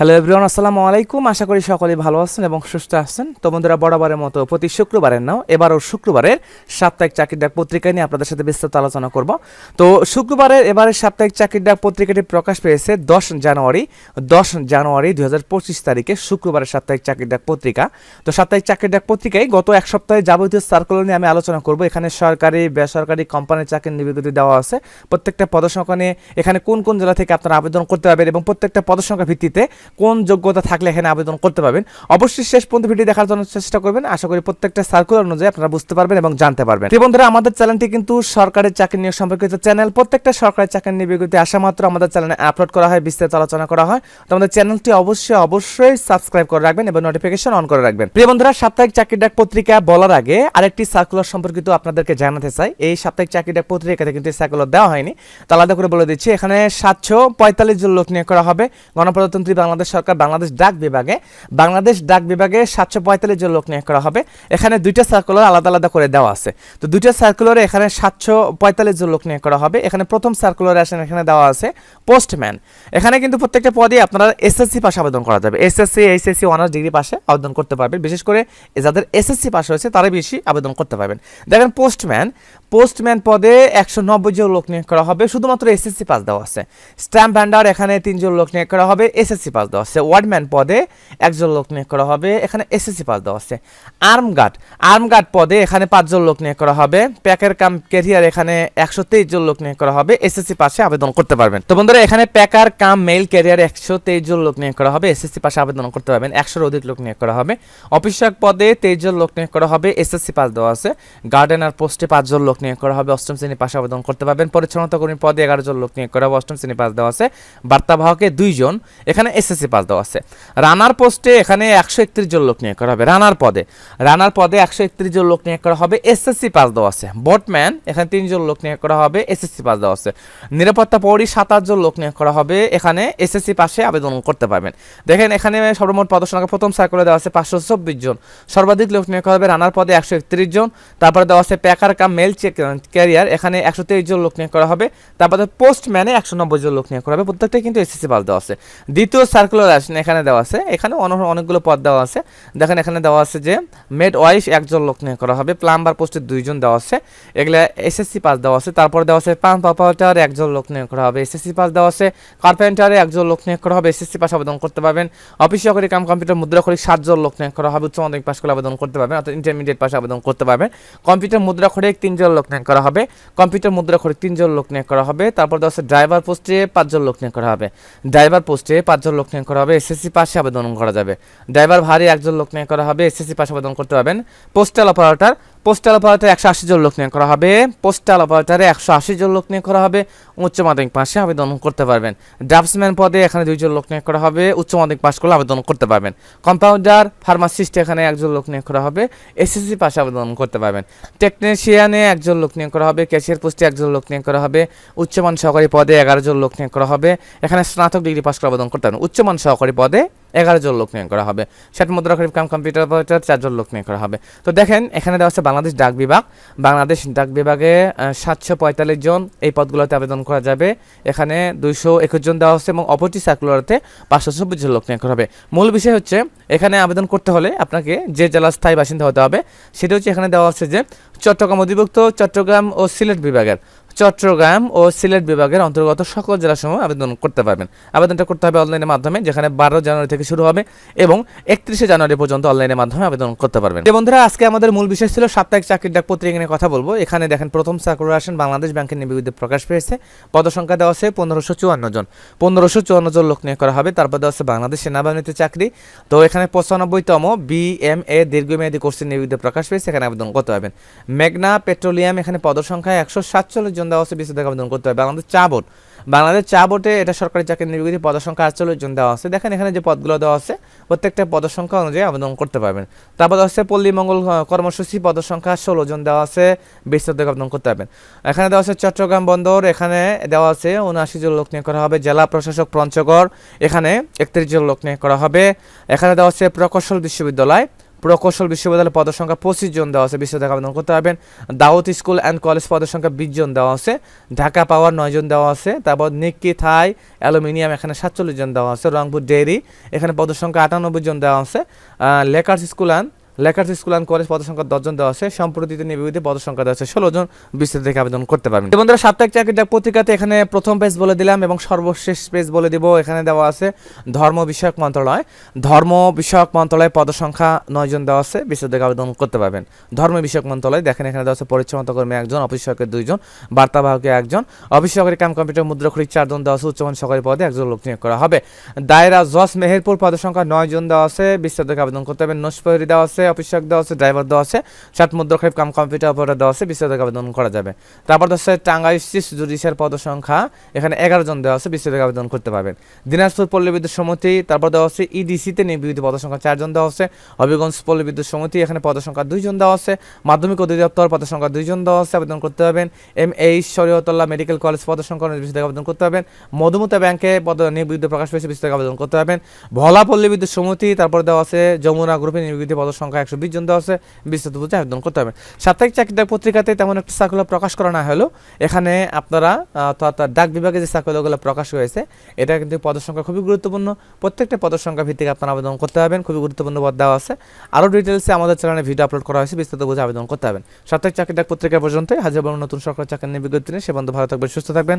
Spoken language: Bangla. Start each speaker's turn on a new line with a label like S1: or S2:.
S1: হ্যালো এভরিওয়ান আসসালামু আলাইকুম। আশা করি সকলেই ভালো আছেন এবং সুস্থ আছেন। তো বন্ধুরা, বরাবরের মতো প্রতি শুক্রবারের নাও, এবারও শুক্রবারের সাপ্তাহিক চাকরির ডাক পত্রিকা নিয়ে আপনাদের সাথে বিস্তারিত আলোচনা করব। তো শুক্রবারের এবারের সাপ্তাহিক চাকরির ডাক পত্রিকাটি প্রকাশ পেয়েছে দশ জানুয়ারি দশ জানুয়ারি দুই হাজার পঁচিশ তারিখে শুক্রবারের সাপ্তাহিক চাকরির ডাক পত্রিকা। তো সাপ্তাহিক চাকরির ডাক পত্রিকায় গত এক সপ্তাহে যাবতীয় সার্কুলার নিয়ে আমি আলোচনা করব। এখানে সরকারি, বেসরকারি কোম্পানির চাকরির নিবিগতি দেওয়া আছে। প্রত্যেকটা পদসংখ্যা নিয়ে এখানে কোন কোন জেলা থেকে আপনারা আবেদন করতে পারবেন এবং প্রত্যেকটা পদসংখ্যা ভিত্তিতে কোন যোগ্যতা থাকলে এখানে আবেদন করতে পারবেন। অবশ্যই শেষ পর্যন্ত ভিডিও দেখার জন্য চেষ্টা করবেন। আশা করি প্রত্যেকটা সার্কুলার অনুযায়ী আপনারা বুঝতে পারবেন এবং জানতে পারবেন। তো বন্ধুরা, আমাদের চ্যানেলটি কিন্তু সরকারের চাকরি নিয়োগ সম্পর্কিত চ্যানেল। প্রত্যেকটা সরকারি চাকরি নিয়ে বিজ্ঞপ্তি আসা মাত্র আমাদের চ্যানেলে আপলোড করা হয়, বিস্তারিত আলোচনা করা হয়। তো আমাদের চ্যানেলটি অবশ্যই অবশ্যই সাবস্ক্রাইব করে রাখবেন এবং নোটিফিকেশন অন করে রাখবেন। প্রিয় বন্ধুরা, সাপ্তাহিক চাকরি ডাক পত্রিকা বলার আগে আরেকটি সার্কুলার সম্পর্কিত আপনাদেরকে জানাতে চাই। এই সাপ্তাহিক চাকরি ডাক পত্রিকাতে কিন্তু সার্কুলার দেওয়া হয়নি। তো আলাদা করে বলে দিচ্ছি, এখানে সাতশো পঁয়তাল্লিশ জন লোক নিয়োগ করা হবে। গণপ্রজাতন্ত্রী বাংলাদেশ সরকার বাংলাদেশ ডাক বিভাগে, বাংলাদেশ ডাক বিভাগে সাতশো পঁয়তাল্লিশ জন লোক নিয়োগ করা হবে। এখানে দুইটা সার্কুলার আলাদা আলাদা করে দেওয়া আছে। তো দুইটা সার্কুলারে এখানে সাতশো পঁয়তাল্লিশ জন লোক নিয়োগ করা হবে। এখানে প্রথম সার্কুলারে আসেন, এখানে দেওয়া আছে পোস্টম্যান এখানে কিন্তু প্রত্যেকটা পদে আপনারা এসএসসি পাশে আবেদন করা যাবে। এসএসসি এইচএসসি অনার্স ডিগ্রি পাশে আবেদন করতে পারবেন। বিশেষ করে যাদের এসএসসি পাশে হয়েছে তারা বেশি আবেদন করতে পারবেন। দেখেন পোস্টম্যান পোস্টম্যান পদে একশো নব্বই জন লোক নিয়োগ করা হবে, শুধুমাত্র এসএসসি পাস দেওয়া আছে। স্ট্যাম্প ভ্যান্ডার এখানে তিনজন লোক নিয়োগ করা হবে, এসএসসি পাস দেওয়া আছে। ওয়ার্ডম্যান পদে একজন লোক নিয়োগ করা হবে, এখানে এসএসসি পাস দেওয়া আছে। আর্ম গার্ড আর্ম গার্ড পদে এখানে পাঁচজন লোক নিয়োগ করা হবে। প্যাকের কাম ক্যারিয়ার এখানে একশো তেইশ জন লোক নিয়োগ করা হবে, এসএসসি পাশে আবেদন করতে পারবেন। তো বন্ধুরা, এখানে প্যাকার কাম মেল ক্যারিয়ার একশো তেইশ জন লোক নিয়োগ করা হবে, এসএসসি পাশে আবেদন করতে পারবেন। একশোর অধিক লোক নিয়োগ করা হবে। অফিসক পদে তেইশ জন লোক নিয়োগ করা হবে, এসএসসি পাস দেওয়া আছে। গার্ডেনার পোস্টে পাঁচজন লোক নিয়োগ করা হবে, অষ্টম শ্রেণি পাশে আবেদন করতে পারবেন। পরিচ্ছন্নতা কর্মী পদে এগারো জন লোক নিয়োগ করা হবে, অষ্টম শ্রেণি পাস দেওয়া আছে। বার্তাবাহকে দুইজন এখানে এসএসসি পাস দেওয়া আছে। রানার পোস্টে এখানে একশো একত্রিশ জন লোক নিয়োগ করা হবে, রানার পদে। রানার পদে একশো একত্রিশ জন লোক নিয়োগ করা হবে এসএসসি পাস দেওয়া আছে। বটম্যান এখানে তিনজন লোক নিয়োগ করা হবে এসএসসি পাস দেওয়া আছে। নিরাপত্তা পৌরি সাত আটজন লোক নিয়োগ করা হবে, এখানে এসএসসি পাশে আবেদন করতে পারবেন। দেখেন, এখানে সর্বমোট পদসংখ্যা প্রথম সার্কুলে দেওয়া আছে পাঁচশো চব্বিশ জন। সর্বাধিক লোক নিয়োগ করা হবে, রানার পদে একশো একত্রিশ জন। তারপরে দেওয়া আছে packer cum mail check carrier এখানে একশো তেইশ জন লোক নিয়োগ করা হবে, তারপরে পোস্টম্যানে একশো নব্বই জন লোক নিয়োগ করা হবে। প্রত্যেকটা কিন্তু এসএসসি পাস দেওয়া আছে। দ্বিতীয় সার্কুলার আসেন, এখানে দেওয়া আছে। এখানে অনেকগুলো পদ দেওয়া আছে। দেখেন এখানে দেওয়া আছে যে মেড ওয়াইফ একজন লোক নিয়োগ করা হবে প্লাম্বার পোস্টে দুইজন দেওয়া আছে। এগুলা এসএসসি পাস দেওয়া আছে। তারপরে দেওয়া আছে পাম্প অপারেটার একজন লোক নিয়োগ করা হবে এসএসসি পাস দেওয়া আছে। কার্পেন্টারে একজন লোক নিয়োগ করা হবে এসএসসি পাস আবেদন করতে পারবেন। অফিস সহকারী কাম কম্পিউটার মুদ্রা খড়ি সাতজন লোক নিয়োগ করা হবে, উচ্চ মাধ্যমিক পাস করে আবেদন করতে পারবেন, অর্থাৎ ইন্টারমিডিয়েট পাশে আবেদন করতে পারবেন। কম্পিউটার মুদ্রা খড়ে তিনজন লোক নিয়োগ করা হবে, কম্পিউটার মুদ্রা করে তিনজন লোক নিয়োগ করা হবে, তারপর দেওয়া ড্রাইভার পোস্টে পাঁচজন লোক নিয়োগ করা হবে। ড্রাইভার পোস্টে পাঁচজন লোক নিয়োগ করা হবে, এসএসসি পাশে আবেদন করা যাবে। ড্রাইভার ভারী একজন লোক নিয়োগ করা হবে, এসএসসি পাশে আবেদন করতে পারবেন। পোস্টাল অপারেটর পোস্টাল অপারেটর একশো আশি জন লোক নিয়োগ করা হবে। পোস্টাল অপারেটারে একশো আশি জন লোক নিয়োগ করা হবে। উচ্চ মাধ্যমিক পাশে আবেদন করতে পারবেন। ড্রাফটসম্যান পদে এখানে দুইজন লোক নিয়োগ করা হবে। উচ্চ মাধ্যমিক পাশ করলে আবেদন করতে পারবেন। কম্পাউন্ডার, ফার্মাসিস্ট এখানে একজন লোক নিয়োগ করা হবে। এসএসসি পাশে আবেদন করতে পারবেন। টেকনিশিয়ানে একজন লোক নিয়োগ করা হবে। ক্যাশিয়ার পোস্টে একজন লোক নিয়োগ করা হবে। উচ্চমান সহকারী পদে এগারো জন লোক নিয়োগ করা হবে। এখানে স্নাতক ডিগ্রি পাশ করে আবেদন করতে পারবেন। উচ্চমান সহকারী পদে এগারো জন লোক নিয়োগ করা হবে। ষাট মুদ্রা খরিফ কাম কম্পিউটার অপারেটর চারজন লোক নিয়োগ করা হবে। তো দেখেন, এখানে দেওয়া আছে বাংলাদেশ ডাক বিভাগ। বাংলাদেশ ডাক বিভাগে সাতশো পঁয়তাল্লিশ জন এই পদগুলোতে আবেদন করা যাবে। এখানে দুইশো একুশ জন দেওয়া হচ্ছে এবং অপরটি সার্কুলারতে পাঁচশো চব্বিশ জন লোক নিয়োগ করা হবে। মূল বিষয় হচ্ছে, এখানে আবেদন করতে হলে আপনাকে যে জেলার স্থায়ী বাসিন্দা হতে হবে, সেটা হচ্ছে এখানে দেওয়া হচ্ছে যে, চট্টগ্রাম অধিভুক্ত, চট্টগ্রাম ও সিলেট বিভাগের। চট্টগ্রাম ও সিলেট বিভাগের অন্তর্গত সকল জেলাসমূহ আবেদন করতে পারবেন। আবেদনটা করতে হবে অনলাইনের মাধ্যমে, যেখানে বারো জানুয়ারি থেকে শুরু হবে এবং একত্রিশে জানুয়ারি পর্যন্ত অনলাইনের মাধ্যমে আবেদন করতে পারবেন। যে বন্ধুরা, আজকে আমাদের মূল বিষয় ছিল সাপ্তাহিক চাকরির ডাক পত্রিকা নিয়ে কথা বলব। এখানে দেখেন, প্রথম চাকরি আসেন বাংলাদেশ ব্যাংকের নিবিড়ে প্রকাশ পেয়েছে। পদসংখ্যা দেওয়া আছে পনেরোশো চুয়ান্ন জন। পনেরোশো চুয়ান্ন জন লোক নিয়োগ করা হবে। তারপর দেওয়া আছে বাংলাদেশ সেনাবাহিনীতে চাকরি। তো এখানে পঁচানব্বইতম বিএমএ দীর্ঘমেয়াদী কোর্সের নিবিড়ে প্রকাশ পেয়েছে। এখানে আবেদন করতে পারবেন। মেঘনা পেট্রোলিয়াম, এখানে পদসংখ্যা একশো সাতচল্লিশ জন দেওয়া আছে বিশদ আবেদন করতে হবে। বাংলাদেশ চা বোর্ড। বাংলাদেশ চা বোর্ডে এটা সরকারি চাকরি নির্বিধি পদসংখ্যা আটচল্লিশ জন দেওয়া আছে। দেখেন এখানে যে পদগুলো দেওয়া আছে প্রত্যেকটা পদসংখ্যা অনুযায়ী আবেদন করতে পারবেন। তারপর দেওয়া আছে পল্লী মঙ্গল আহ, কর্মসূচি পদসংখ্যা ষোলো জন দেওয়া আছে বিস্তারিত আবেদন করতে পারবেন। এখানে দেওয়া আছে চট্টগ্রাম বন্দর এখানে দেওয়া আছে উনআশি জন লোক নিয়োগ করা হবে। জেলা প্রশাসক পঞ্চগড় এখানে একত্রিশ জন লোক নিয়োগ করা হবে। এখানে দেওয়া আছে প্রকৌশল বিশ্ববিদ্যালয় প্রকৌশল বিশ্ববিদ্যালয় পদের সংখ্যা পঁচিশ জন দেওয়া আছে। বিশ্ববিদ্যালয় আবেদন করতে পারবেন। দাউদ স্কুল অ্যান্ড কলেজ পদের সংখ্যা বিশ জন দেওয়া আছে। ঢাকা পাওয়ার নয় জন দেওয়া আছে। তারপর নিকি থাই, অ্যালুমিনিয়াম এখানে সাতচল্লিশ জন দেওয়া আছে। রংপুর ডেয়ারি এখানে পদের সংখ্যা আটানব্বই জন দেওয়া আছে। লেকার্স স্কুল অ্যান্ড লেখার্স স্কুল অ্যান্ড কলেজ পদ সংখ্যা দশজন দেওয়া আছে। সম্প্রতিতে নিবেদিত পদ সংখ্যা দেওয়া আছে। ষোলো জন বিস্তৃত থেকে আবেদন করতে পারবেন। বন্ধুরা, সাপ্তাহিক চাকরির ডাক পত্রিকাতে এখানে প্রথম পেজ বলে দিলাম এবং সর্বশেষ পেজ বলে দিব। এখানে দেওয়া আছে, ধর্ম বিষয়ক মন্ত্রণালয়। ধর্ম বিষয়ক মন্ত্রণালয় পদ সংখ্যা নয় জন দেওয়া আছে। বিস্তৃত থেকে আবেদন করতে পারবেন। ধর্ম বিষয়ক মন্ত্রণালয়, দেখেন এখানে দেওয়া আছে পরিচ্ছন্নতা কর্মী একজন, অফিস সহকারী দুইজন বার্তাবাহকে একজন। অফিস সহকারী কাম, কম্পিউটার মুদ্রাক্ষরিক চারজন দেওয়া আছে, উচ্চমান সহকারী পদে একজন লোক নিয়োগ করা হবে। দায়রা, জজ, মেহেরপুর পদের সংখ্যা নয় জন দেওয়া আছে। বিস্তৃত থেকে আবেদন করতে পারবেন। নস্পহরি দেওয়া আছে অফিস সহায়ক দেওয়া আছে ড্রাইভার দেওয়া আছে, সাত কাম কম্পিউটার অপারেটর দেওয়া আছে আবেদন করা যাবে। তারপর টাঙ্গাইল জুডিশিয়াল এখানে এগারো জন দেওয়া আছে আবেদন করতে পারবেন। দিনাজপুর পল্লী বিদ্যুৎ সমিতি, তারপর দেওয়া আছে ইডিসিতে সংখ্যা চারজন দেওয়া আছে, হবিগঞ্জ পল্লী বিদ্যুৎ সমিতি, এখানে পদ সংখ্যা দুইজন দেওয়া আছে, মাধ্যমিক অধিদপ্তর পদ সংখ্যা দুইজন দেওয়া আছে, আবেদন করতে পারবেন। M H Shariatullah medical college পদ সংখ্যা বিস্তৃত আবেদন করতে পারবেন। মধুমতা ব্যাংকে পদ প্রকাশ পেয়েছে বিস্তৃত আবেদন করতে পারবেন। ভোলা পল্লী বিদ্যুৎ সমিতি, তারপর দেওয়া আছে যমুনা গ্রুপে নিয়োগ পদ সংখ্যা একশো বিশ জন দেওয়া আছে বিস্তৃত বুঝে আবেদন করতে হবে। সাপ্তাহিক চাকরিদার পত্রিকাতে তেমন একটা সার্কুলার প্রকাশ করা না হলেও, এখানে আপনারা অর্থাৎ ডাক বিভাগে যে সার্কুলারগুলো প্রকাশ হয়েছে, এটা কিন্তু পদের সংখ্যা খুবই গুরুত্বপূর্ণ। প্রত্যেকটা পদের সংখ্যা ভিত্তিক আপনারা আবেদন করতে হবেন খুবই গুরুত্বপূর্ণ পদ দেওয়া আছে। আরও ডিটেলসে আমাদের চ্যানেলে ভিডিও আপলোড করা হয়েছে, বিস্তারিত বুঝে আবেদন করতে হবেন সাপ্তাহিক চাকরি ডাক পত্রিকা পর্যন্ত হাজার নতুন সরকার চাকরি নিয়ে বিজ্ঞপ্তি সে বন্ধু ভালো থাকবেন, সুস্থ থাকবেন।